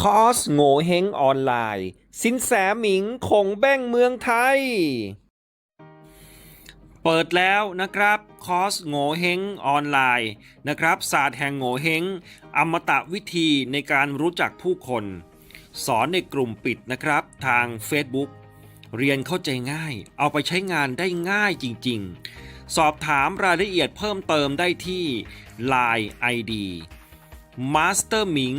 คอร์สโง่เฮงออนไลน์ สินแสหมิงคงแบ้งเมืองไทย เปิดแล้วนะครับ คอร์สโง่เฮงออนไลน์นะครับศาสตร์แห่งโง่เฮงอมตะวิธีในการรู้จักผู้คน สอนในกลุ่มปิดนะครับทาง Facebook เรียนเข้าใจง่าย เอาไปใช้งานได้ง่ายจริง ๆ สอบถามรายละเอียดเพิ่มเติมได้ที่ Line ID Master หมิง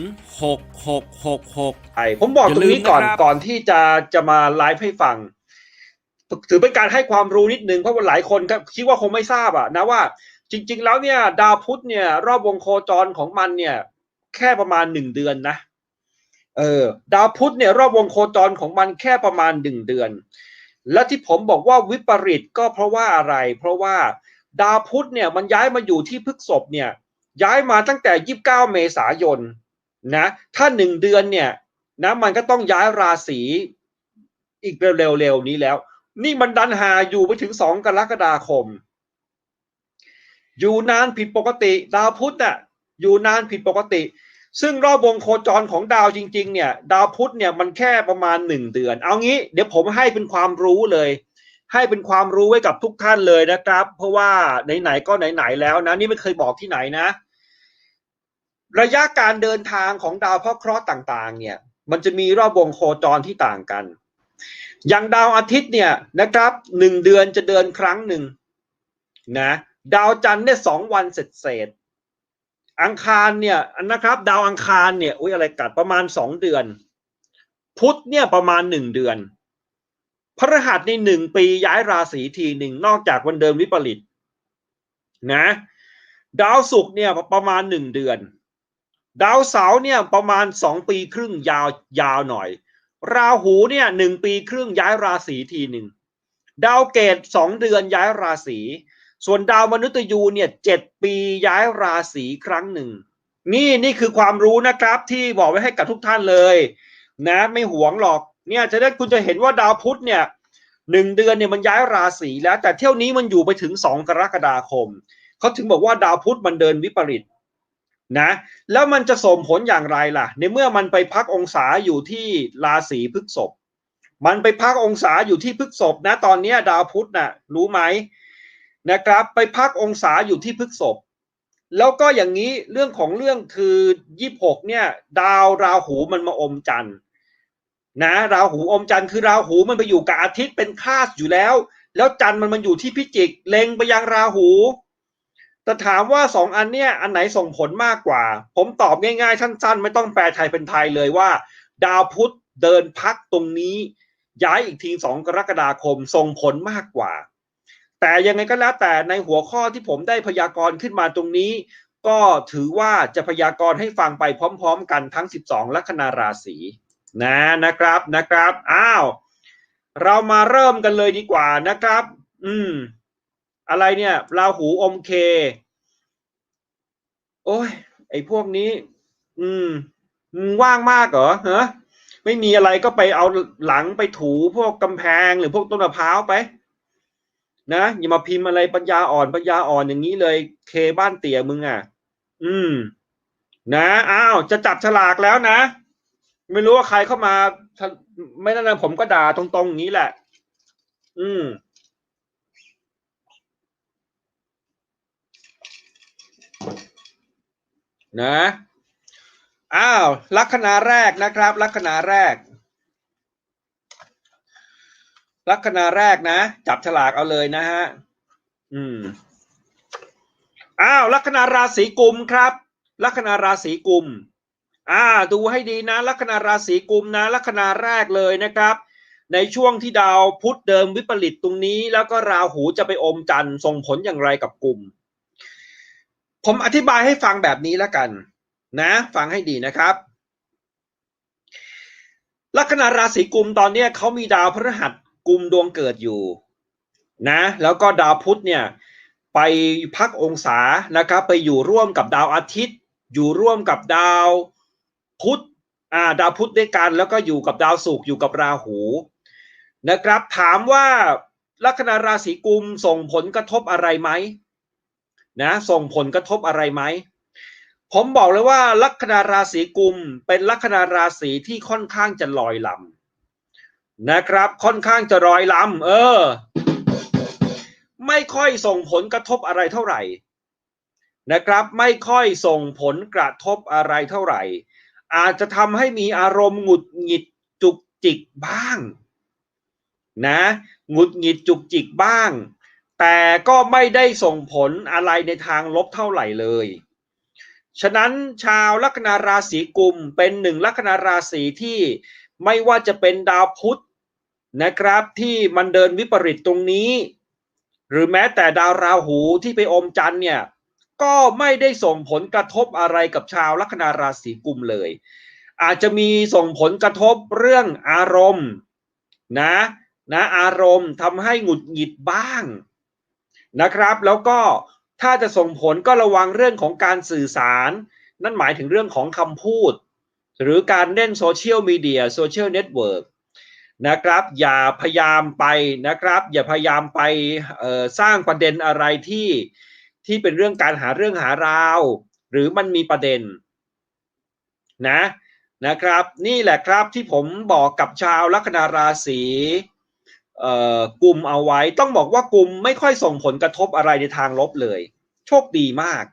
6666ใช่ผมบอกตรงนี้ก่อนอย่าลืมนะครับก่อนที่จะจะมาไลฟ์ให้ฟัง ถือเป็นการให้ความรู้นิดนึงเพราะว่าหลายคนก็คิดว่าคงไม่ทราบอะนะว่าจริง ๆ แล้วเนี่ย ดาวพุธเนี่ย รอบวงโคจรของมันเนี่ย แค่ประมาณหนึ่งเดือนนะเออดาวพุธเนี่ย รอบวงโคจรของมันแค่ประมาณหนึ่งเดือน และที่ผมบอกว่าวิปริตก็เพราะว่าอะไร เพราะว่าดาวพุธเนี่ยมันย้ายมาอยู่ที่พฤษภเนี่ย ย้ายมาตั้งแต่ 29 เมษายนนะถ้าหนึ่งเดือนเนี่ยนะมันก็ต้องย้ายราศีอีกเร็วๆนี้แล้ว นี่มันดันหาอยู่ไปถึง 2 กรกฎาคม อยู่นานผิดปกติ ดาวพุธน่ะอยู่นานผิดปกติ ซึ่งรอบวงโคจรของดาวจริง ๆ เนี่ย ดาวพุธเนี่ยมันแค่ประมาณ 1 เดือน เอางี้เดี๋ยวผมให้เป็นความรู้เลยให้เป็นความรู้ไว้กับทุกท่านเลยนะครับ เพราะว่าไหนๆก็ไหนๆแล้วนะ นี่ไม่เคยบอกที่ไหนนะ ระยะการเดินทางของดาวพระเคราะห์ต่าง ๆ เนี่ย มันจะมีรอบวงโคจรที่ต่างกัน อย่างดาวอาทิตย์เนี่ยนะครับหนึ่งเดือนจะเดินครั้งหนึ่งนะดาวจันทร์เนี่ยสองวันเสร็จเสร็จอังคารเนี่ยนะครับ ดาวอังคารเนี่ยอุ้ยอะไรกัดประมาณสองเดือน พุธเนี่ยประมาณหนึ่งเดือนพฤหัสในหนึ่งปีย้ายราศีทีหนึ่งนอกจากวันเดิมวิปริตนะ ดาวศุกร์เนี่ยประมาณหนึ่งเดือน ดาวเสาร์เนี่ยประมาณสองปีครึ่งยาวยาวหน่อย ราหูเนี่ยหนึ่งปีครึ่งย้ายราศีทีหนึ่งดาวเกตสองเดือนย้ายราศีส่วนดาวมนุษย์ยูเนี่ยเจ็ดปีย้ายราศีครั้งหนึ่ง นี่นี่คือความรู้นะครับที่บอกไว้ให้กับทุกท่านเลย นะไม่หวงหรอกเนี่ยจะได้คุณจะเห็นว่าดาวพุธเนี่ยหนึ่งเดือนเนี่ยมันย้ายราศีแล้ว แต่เที่ยวนี้มันอยู่ไปถึงสองกรกฎาคมเขาถึงบอกว่าดาวพุธมันเดินวิปริต นะแล้วมันจะส่งผลอย่างไรล่ะ ในเมื่อมันไปพักองศาอยู่ที่ราศีพฤษภมันไปพักองศาอยู่ที่พฤษภนะตอนนี้ดาวพุธน่ะรู้ไหมนะครับ ไปพักองศาอยู่ที่พฤษภแล้วก็อย่างนี้เรื่องของเรื่องคือยี่หกเนี่ย ดาวราหูมันมาอมจันทร์นะราหูอมจันทร์คือราหูมันไปอยู่กับอาทิตย์เป็นคาสอยู่แล้ว แล้วจันทร์มันมันอยู่ที่พิจิกเล็งไปยังราหู แต่ถามว่าสองอันเนี้ยอันไหนส่งผลมากกว่า ผมตอบง่ายๆสั้นๆ ไม่ต้องแปลไทยเป็นไทยเลยว่า ดาวพุธเดินพักตรงนี้ ย้ายอีกทีสองกรกฎาคมส่งผลมากกว่า แต่ยังไงก็แล้วแต่ในหัวข้อที่ผมได้พยากรณ์ขึ้นมาตรงนี้ ก็ถือว่าจะพยากรณ์ให้ฟังไปพร้อม ๆ กันทั้ง 12 ลัคนาราศีนะนะครับนะครับ อ้าว เรามาเริ่มกันเลยดีกว่านะครับ อืม อะไรเนี่ยราหูอมเค โอ้ย ไอ้พวกนี้ อืมมึงว่างมากเหรอฮะไม่มีอะไรก็ไปเอาหลังไปถูพวกกำแพงหรือพวกต้นมะพร้าวไป นะอย่ามาพิมพ์อะไรปัญญาอ่อนปัญญาอ่อนอย่างนี้เลยเคบ้านเตี่ยมึงอะ อืม นะอ้าวจะจับฉลากแล้วนะ ไม่รู้ว่าใครเข้ามาถ้าไม่นั่นนะผมก็ด่าตรงๆอย่างนี้แหละ อืม นะอ้าวลัคนาแรกนะครับ ลัคนาแรก ลัคนาแรกนะ จับฉลากเอาเลยนะฮะอืมอ้าวลัคนาราศีกุมครับ ลัคนาราศีกุมอ่าดูให้ดีนะ ลัคนาราศีกุมนะ ลัคนาแรกเลยนะครับ ในช่วงที่ดาวพุธเดิมวิปริตตรงนี้ แล้วก็ราหูจะไปอมจันทร์ส่งผลอย่างไรกับกลุ่ม ผมอธิบายให้ฟังแบบนี้แล้วกันนะฟังให้ดีนะครับลัคนาราศีกุมตอนนี้เขามีดาวพฤหัสกุมดวงเกิดอยู่นะแล้วก็ดาวพุธเนี่ยไปพักองศานะครับไปอยู่ร่วมกับดาวอาทิตย์ อยู่ร่วมกับดาวพุธอ่าดาวพุธด้วยกันแล้วก็อยู่กับดาวศุกร์อยู่กับราหูนะครับถามว่าลัคนาราศีกุมส่งผลกระทบอะไรไหม นะส่งผลกระทบอะไรไหม ผมบอกเลยว่าลัคนาราศีกุมเป็นลัคนาราศีที่ค่อนข้างจะลอยลำนะครับ ค่อนข้างจะลอยลำเออ ไม่ค่อยส่งผลกระทบอะไรเท่าไหร่ นะครับ ไม่ค่อยส่งผลกระทบอะไรเท่าไหร่ อาจจะทำให้มีอารมณ์หงุดหงิดจุกจิกบ้าง นะหงุดหงิดจุกจิกบ้าง แต่ก็ไม่ได้ส่งผลอะไรในทางลบเท่าไหร่เลย ฉะนั้นชาวลัคนาราศีกุมเป็นหนึ่งลัคนาราศีที่ไม่ว่าจะเป็นดาวพุธนะครับที่มันเดินวิปริตตรงนี้ หรือแม้แต่ดาวราหูที่ไปอมจันทร์เนี่ยก็ไม่ได้ส่งผลกระทบอะไรกับชาวลัคนาราศีกุมเลย อาจจะมีส่งผลกระทบเรื่องอารมณ์นะนะอารมณ์ทำให้หงุดหงิดบ้าง นะครับ แล้วก็ถ้าจะส่งผลก็ระวังเรื่องของการสื่อสาร นั่นหมายถึงเรื่องของคำพูด หรือการเล่นโซเชียลมีเดียโซเชียลเน็ตเวิร์กนะครับ อย่าพยายามไปนะครับ อย่าพยายามไปสร้างประเด็นอะไรที่ที่เป็นเรื่องการหาเรื่องหาราว หรือมันมีประเด็นนะนะครับ นี่แหละครับที่ผมบอกกับชาวลัคนาราศี กลุ่มเอาไว้ต้องบอกว่ากลุ่มไม่ค่อยส่งผลกระทบอะไรในทางลบเลย โชคดีมาก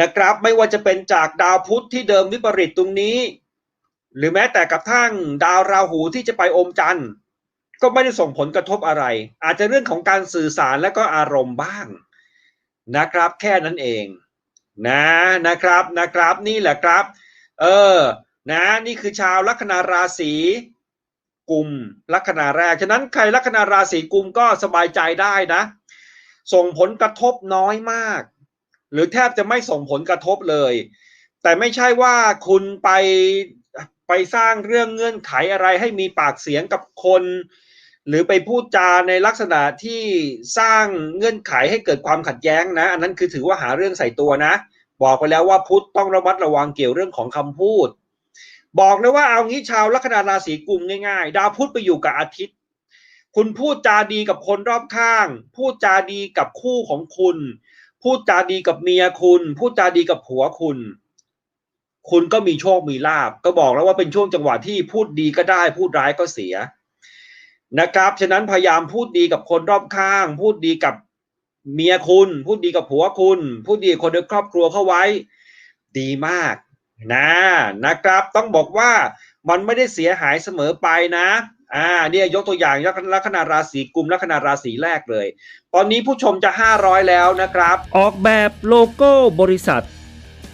นะครับ ไม่ว่าจะเป็นจากดาวพุธที่เดิมวิปริตตรงนี้ หรือแม้แต่กับทั่งดาวราหูที่จะไปอมจันทร์ ก็ไม่ได้ส่งผลกระทบอะไร อาจจะเรื่องของการสื่อสารและก็อารมณ์บ้างนะครับ แค่นั้นเอง นะนะครับนะครับนี่แหละครับ เออ นะ นี่คือชาวลัคนาราศี กุมลัคนาแรก ฉะนั้นใครลัคนาราศีกุมก็สบายใจได้นะ ส่งผลกระทบน้อยมาก หรือแทบจะไม่ส่งผลกระทบเลย แต่ไม่ใช่ว่าคุณไปไปสร้างเรื่องเงื่อนไขอะไรให้มีปากเสียงกับคน หรือไปพูดจาในลักษณะที่สร้างเงื่อนไขให้เกิดความขัดแย้งนะ อันนั้นคือถือว่าหาเรื่องใส่ตัวนะ บอกไปแล้วว่าพุทธต้องระมัดระวังเกี่ยวเรื่องของคำพูด บอกเลยว่าเอางี้ชาวลัคนาราศีกุมง่ายๆ ดาวพุธไปอยู่กับอาทิตย์ คุณพูดจาดีกับคนรอบข้าง พูดจาดีกับคู่ของคุณ พูดจาดีกับเมียคุณ พูดจาดีกับผัวคุณ คุณก็มีโชคมีลาบ ก็บอกแล้วว่าเป็นช่วงจังหวะที่พูดดีก็ได้ พูดร้ายก็เสียนะครับ ฉะนั้นพยายามพูดดีกับคนรอบข้าง พูดดีกับเมียคุณ พูดดีกับผัวคุณ พูดดีกับคนในครอบครัวเข้าไว้ ดีมาก นะนะครับ ต้องบอกว่ามันไม่ได้เสียหายเสมอไปนะอ่าเนี่ยยกตัวอย่างลัคนาราศีกุมลัคนาราศีแรกเลย ตอนนี้ผู้ชมจะ 500 แล้วนะครับ ออกแบบโลโก้บริษัท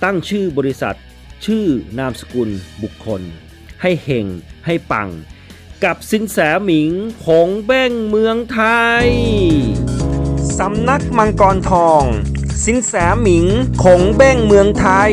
ตั้งชื่อบริษัท ชื่อนามสกุลบุคคล ให้เฮงให้ปัง กับสินแสหมิงผงแบ้งเมืองไทย สำนักมังกรทอง สินแสหมิงคงเบ้งเมืองไทย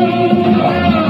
Música